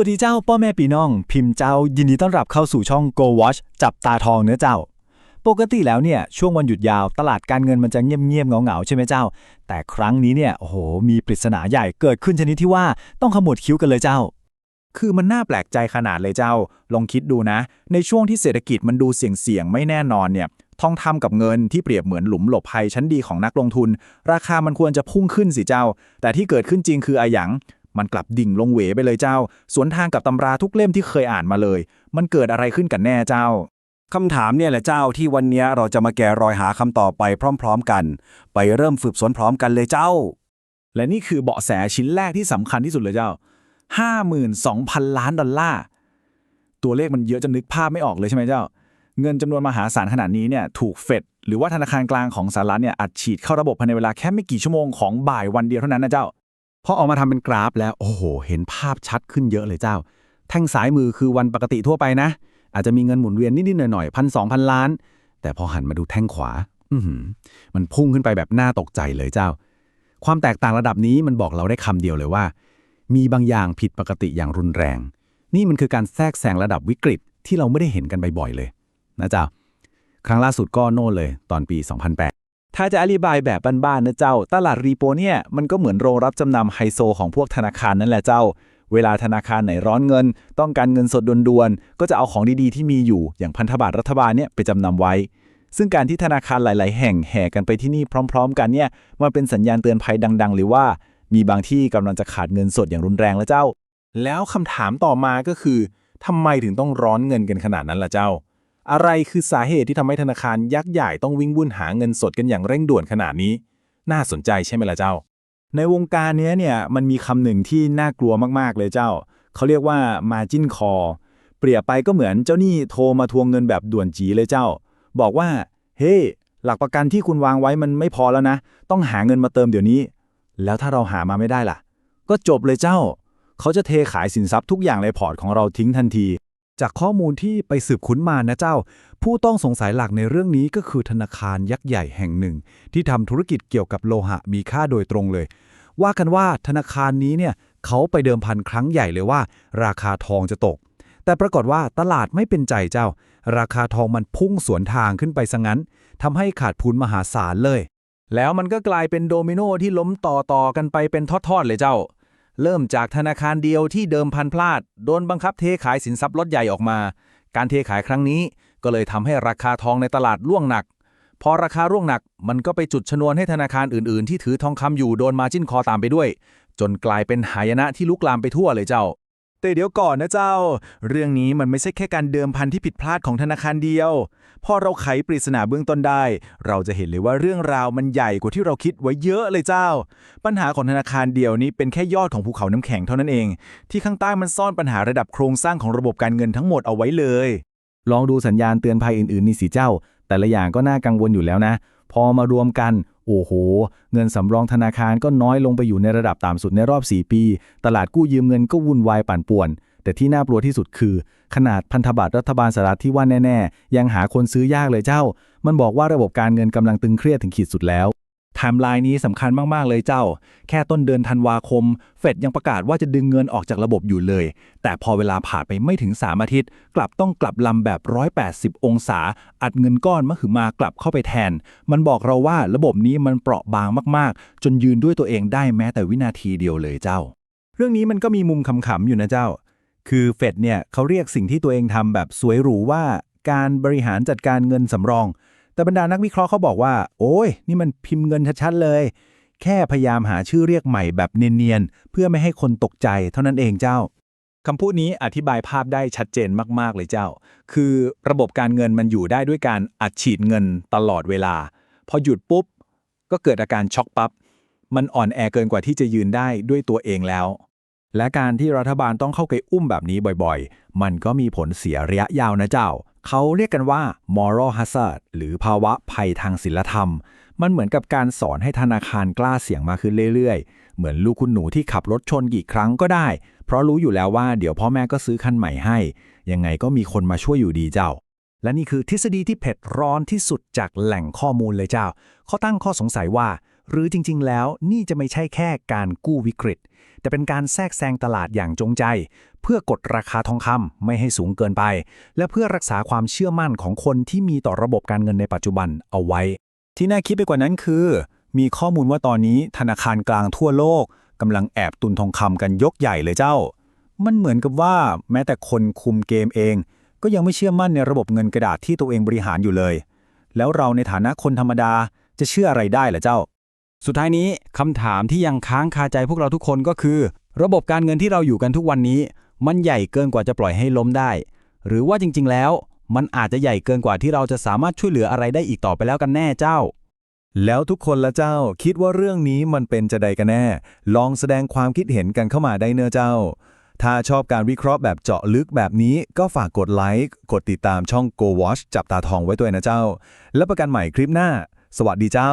วัสดีเจ้าพ่อแม่ปีน้อง พิมพ์เจ้ายินดีต้อนรับเข้าสู่ช่อง Go Watch จับตาทองเนื้อเจ้า ปกติแล้วเนี่ยช่วงวันหยุดยาวตลาดการเงินมันจะเงียบๆเงาๆใช่ไหมเจ้า แต่ครั้งนี้เนี่ยโอ้โหมีปริศนาใหญ่เกิดขึ้นชนิดที่ว่าต้องขมวดคิ้วกันเลยเจ้า คือมันน่าแปลกใจขนาดเลยเจ้า ลองคิดดูนะ ในช่วงที่เศรษฐกิจมันดูเสี่ยงๆไม่แน่นอนเนี่ยทองคำกับเงินที่เปรียบเหมือนหลุมหลบภัยชั้นดีของนักลงทุน ราคามันควรจะพุ่งขึ้นสิเจ้า แต่ที่เกิดขึ้นจริงคืออะหยัง มันกลับดิ่งลงเหวไปเลยเจ้า สวนทางกับตำราทุกเล่มที่เคยอ่านมาเลย มันเกิดอะไรขึ้นกันแน่เจ้าคำถามเนี่ยแหละเจ้าที่วันนี้เราจะมาแกะรอยหาคำตอบไปพร้อม ๆ กัน ไปเริ่มฝึกสวนพร้อมกันเลยเจ้า และนี่คือเบาะแสชิ้นแรกที่สำคัญที่สุดเลยเจ้า 52,000 ล้านดอลลาร์ ตัวเลขมันเยอะจนนึกภาพไม่ออกเลยใช่ไหมเจ้า เงินจำนวนมหาศาลขนาดนี้เนี่ยถูกเฟดหรือว่าธนาคารกลางของสหรัฐเนี่ยอัดฉีดเข้าระบบภายในเวลาแค่ไม่กี่ชั่วโมงของบ่ายวันเดียวเท่านั้นนะเจ้า พอออกมาทำเป็นกราฟแล้วโอ้โห เห็นภาพชัดขึ้นเยอะเลยเจ้า แท่งซ้ายมือคือวันปกติทั่วไปนะ อาจจะมีเงินหมุนเวียนนิดๆหน่อยๆพันสองพันล้าน แต่พอหันมาดูแท่งขวา อืมันพุ่งขึ้นไปแบบน่าตกใจเลยเจ้า ความแตกต่างระดับนี้มันบอกเราได้คำเดียวเลยว่า มีบางอย่างผิดปกติอย่างรุนแรง นี่มันคือการแทรกแซงระดับวิกฤตที่เราไม่ได้เห็นกันบ่อยๆเลย นะเจ้า ครั้งล่าสุดก็โน่นเลย ตอนปี 2008 ถ้าจะอธิบายแบบบ้านๆนะเจ้า ตลาดรีโปเนี่ยมันก็เหมือนโรงรับจำนำไฮโซของพวกธนาคารนั่นแหละเจ้า เวลาธนาคารไหนร้อนเงิน ต้องการเงินสดด่วนๆก็จะเอาของดีๆที่มีอยู่อย่างพันธบัตรรัฐบาลเนี่ยไปจำนำไว้ ซึ่งการที่ธนาคารหลาย ๆ แห่งแห่กันไปที่นี่พร้อม ๆ กันเนี่ยมันเป็นสัญญาณเตือนภัยดังๆหรือว่า มีบางที่กำลังจะขาดเงินสดอย่างรุนแรงแล้วเจ้า แล้วคำถามต่อมาก็คือทำไมถึงต้องร้อนเงินกันขนาดนั้นล่ะเจ้า อะไรคือสาเหตุที่ทำให้ธนาคารยักษ์ใหญ่ต้องวิ่งวุ่นหาเงินสดกันอย่างเร่งด่วนขนาดนี้ น่าสนใจใช่ไหมล่ะเจ้า ในวงการเนี้ยเนี่ยมันมีคำหนึ่งที่น่ากลัวมากๆเลยเจ้า เขาเรียกว่า margin call เปรียบไปก็เหมือนเจ้าหนี้โทรมาทวงเงินแบบด่วนจีเลยเจ้า บอกว่า เฮ้หลักประกันที่คุณวางไว้มันไม่พอแล้วนะ ต้องหาเงินมาเติมเดี๋ยวนี้ แล้วถ้าเราหามาไม่ได้ล่ะ ก็จบเลยเจ้า เขาจะเทขายสินทรัพย์ทุกอย่างในพอร์ตของเราทิ้งทันที จากข้อมูลที่ไปสืบค้นมานะเจ้า ผู้ต้องสงสัยหลักในเรื่องนี้ก็คือธนาคารยักษ์ใหญ่แห่งหนึ่ง ที่ทำธุรกิจเกี่ยวกับโลหะมีค่าโดยตรงเลย ว่ากันว่าธนาคารนี้เนี่ยเขาไปเดิมพันครั้งใหญ่เลยว่า ราคาทองจะตก แต่ปรากฏว่าตลาดไม่เป็นใจเจ้า ราคาทองมันพุ่งสวนทางขึ้นไปซะงั้นทำให้ขาดทุนมหาศาลเลย แล้วมันก็กลายเป็นโดมิโนที่ล้มต่อต่อๆกันไปเป็นทอดๆเลยเจ้า เริ่มจากธนาคารเดียวที่เดิมพันพลาด โดนบังคับเทขายสินทรัพย์ลดใหญ่ออกมา การเทขายครั้งนี้ก็เลยทำให้ราคาทองในตลาดร่วงหนัก พอราคาร่วงหนักมันก็ไปจุดชนวนให้ธนาคารอื่นๆ ที่ถือทองคำอยู่โดนมาจิ้นคอตามไปด้วย จนกลายเป็นหายนะที่ลุกลามไปทั่วเลยเจ้า แต่เดี๋ยวก่อนนะเจ้า เรื่องนี้มันไม่ใช่แค่การเดิมพันที่ผิดพลาดของธนาคารเดียว พอเราไขปริศนาเบื้องต้นได้ เราจะเห็นเลยว่าเรื่องราวมันใหญ่กว่าที่เราคิดไว้เยอะเลยเจ้า ปัญหาของธนาคารเดียวนี้เป็นแค่ยอดของภูเขาน้ำแข็งเท่านั้นเอง ที่ข้างใต้มันซ่อนปัญหาระดับโครงสร้างของระบบการเงินทั้งหมดเอาไว้เลย ลองดูสัญญาณเตือนภัยอื่นๆนี่สิเจ้า แต่ละอย่างก็น่ากังวลอยู่แล้วนะ พอมารวมกัน โอ้โห เงินสำรองธนาคารก็น้อยลงไปอยู่ในระดับต่ำสุดในรอบ 4 ปี ตลาดกู้ยืมเงินก็วุ่นวายปั่นป่วน แต่ที่น่ากลัวที่สุดคือ ขนาดพันธบัตรรัฐบาลสหรัฐที่ว่าแน่ ๆ ยังหาคนซื้อยากเลยเจ้า มันบอกว่าระบบการเงินกำลังตึงเครียดถึงขีดสุดแล้ว ไทม์ไลน์นี้สำคัญมาก ๆ เลยเจ้า แค่ต้นเดือนธันวาคม เฟดยังประกาศว่าจะดึงเงินออกจากระบบอยู่เลย แต่พอเวลาผ่านไปไม่ถึง 3 อาทิตย์ กลับต้องกลับลำแบบ 180 องศา อัดเงินก้อนมหึมากลับเข้าไปแทน มันบอกเราว่าระบบนี้มันเปราะบางมาก ๆ จนยืนด้วยตัวเองได้แม้แต่วินาทีเดียวเลยเจ้า เรื่องนี้มันก็มีมุมขำๆอยู่นะเจ้า คือเฟดเนี่ยเขาเรียกสิ่งที่ตัวเองทำแบบสวยหรูว่าการบริหารจัดการเงินสำรอง แต่บรรดานักวิเคราะห์เขาบอกว่า โอ้ย นี่มันพิมพ์เงินชัดๆเลย แค่พยายามหาชื่อเรียกใหม่แบบเนียนๆ เพื่อไม่ให้คนตกใจเท่านั้นเองเจ้าคำพูดนี้อธิบายภาพได้ชัดเจนมากๆ เลยเจ้า คือระบบการเงินมันอยู่ได้ด้วยการอัดฉีดเงินตลอดเวลา พอหยุดปุ๊บ ก็เกิดอาการช็อกปับ๊บ มันอ่อนแอเกินกว่าที่จะยืนได้ด้วยตัวเองแล้ว และการที่รัฐบาลต้องเข้าไปอุ้มแบบนี้บ่อยๆ มันก็มีผลเสียระยะยาวนะเจ้า เขาเรียกกันว่า moral hazard หรือภาวะภัยทางศีลธรรม มันเหมือนกับการสอนให้ธนาคารกล้าเสี่ยงมากขึ้นเรื่อยๆ เหมือนลูกคุณหนูที่ขับรถชนกี่ครั้งก็ได้ เพราะรู้อยู่แล้วว่าเดี๋ยวพ่อแม่ก็ซื้อคันใหม่ให้ ยังไงก็มีคนมาช่วยอยู่ดีเจ้า และนี่คือทฤษฎีที่เผ็ดร้อนที่สุดจากแหล่งข้อมูลเลยเจ้า เขาตั้งข้อสงสัยว่า หรือจริง ๆ แล้วนี่จะไม่ใช่แค่การกู้วิกฤต แต่เป็นการแทรกแซงตลาดอย่างจงใจ เพื่อกดราคาทองคำไม่ให้สูงเกินไป และเพื่อรักษาความเชื่อมั่นของคนที่มีต่อระบบการเงินในปัจจุบันเอาไว้ ที่น่าคิดไปกว่านั้นคือ มีข้อมูลว่าตอนนี้ธนาคารกลางทั่วโลกกำลังแอบตุนทองคำกันยกใหญ่เลยเจ้า มันเหมือนกับว่าแม้แต่คนคุมเกมเอง ก็ยังไม่เชื่อมั่นในระบบเงินกระดาษที่ตัวเองบริหารอยู่เลย แล้วเราในฐานะคนธรรมดาจะเชื่ออะไรได้ล่ะเจ้า สุดท้ายนี้คำถามที่ยังค้างคาใจพวกเราทุกคนก็คือ ระบบการเงินที่เราอยู่กันทุกวันนี้ มันใหญ่เกินกว่าจะปล่อยให้ล้มได้ หรือว่าจริง ๆ แล้ว มันอาจจะใหญ่เกินกว่าที่เราจะสามารถช่วยเหลืออะไรได้อีกต่อไปแล้วกันแน่เจ้า แล้วทุกคนละเจ้าคิดว่าเรื่องนี้มันเป็นจะใดกันแน่ ลองแสดงความคิดเห็นกันเข้ามาได้เนอะเจ้า ถ้าชอบการวิเคราะห์แบบเจาะลึกแบบนี้ก็ฝากกดไลค์กดติดตามช่อง Go Watch จับตาทองไว้ด้วยนะเจ้า แล้วประกันใหม่คลิปหน้า สวัสดีเจ้า